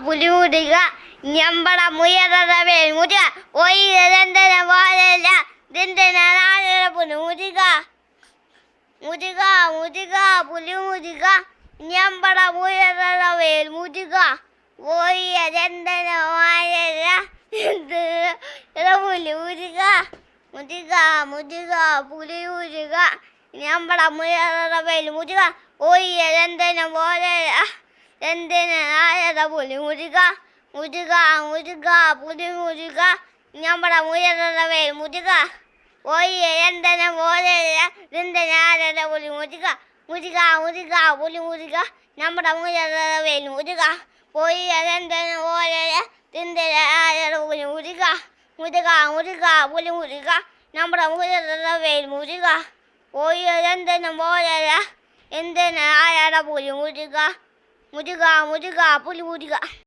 പുലിമുരുക ഞമ്പട മുയറവേ മുരുക ഒയ് രണ്ടന പോലല്ല രണ്ടന നാലര പുലിമുരുക മുരുക മുരുക പുലിമുരുക ഞമ്പട മുയറവേ മുരുക ഒയ് രണ്ടന പോലല്ല പുലിമുരുക മുരുക മുരുക പുലിമുരുക ഞമ്പട മുയറവേ മുരുക ഒയ് ரெண்டு புலி முருகா முருகா முருகா புலி முருகா நம்மட முயலவே முருகா ஓய் எந்தன ஓரையில ரெண்டு நேரட புலி முருகா முருகா முருகா புலி முருகா நம்மட முயலவே முருகா போய் எந்தன ஓரையில ரெண்டு நேரட புலி முருகா முருகா முருகா புலி முருகா நம்மட முயலவே முருகா போய் எந்தன ஓரையில எந்த நேரட புலி முருகா 我这个我这个不理我这个